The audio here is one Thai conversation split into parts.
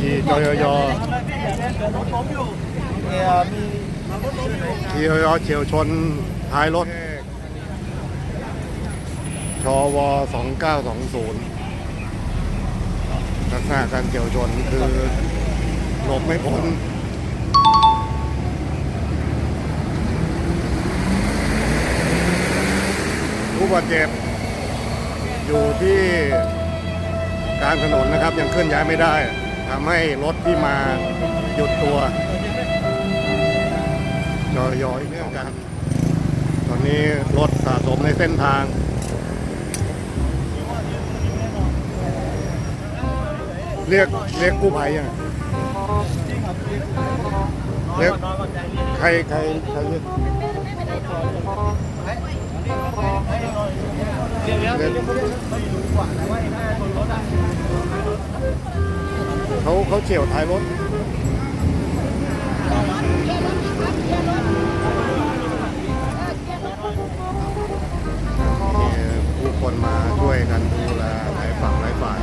ที่จยยเอ่อมีที่จยเฉียวชนท้ายรถชว2920ลักษณะการเฉียวชนคือหลบไม่พ้นผู้บาดเจ็บอยู่ที่กลารถนนนะครับยังเคลื่อนย้ายไม่ได้ ทำให้รถที่มาหยุดตัวจอยอยเนื่องกัน ตอนนี้รถสะสมในเส้นทางเรียกเรียกกู้ภัยยังเรียกใครใครใครเรียกเดี๋ยวแล้วเดี๋ยวเขาเรียกเขาอยู่กว่าแต่ว่าไอ้หน้าชนรถอะ เขาเขาเฉียวท้ายรถมีผู้คนมาช่วยกันดูแลหลายฝั่งหลายฝ่าย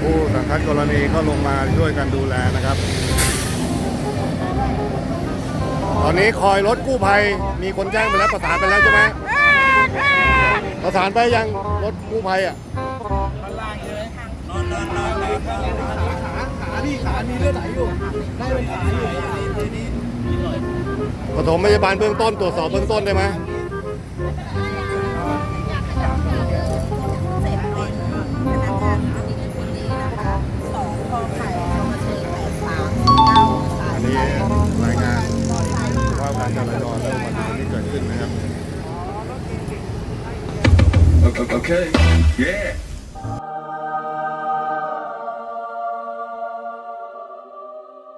ผู้สังคัดกรณีก็ลงมาช่วยกันดูแลนะครับ ตอนนี้คอยรถกู้ภัย มีคนแจ้งไปแล้วประสานไปแล้วใช่ไหมประสานไปยังรถกู้ภัยอะขาขาพี่ขามีเลือดไหลอยู่ได้เป็นขาอยู่ปฐมพยาบาลเบื้องต้นตรวจสอบเบื้องต้นได้ไหม การจราจรและอุบัติเหตุที่เกิดขึ้นนะครับ Okay. Yeah.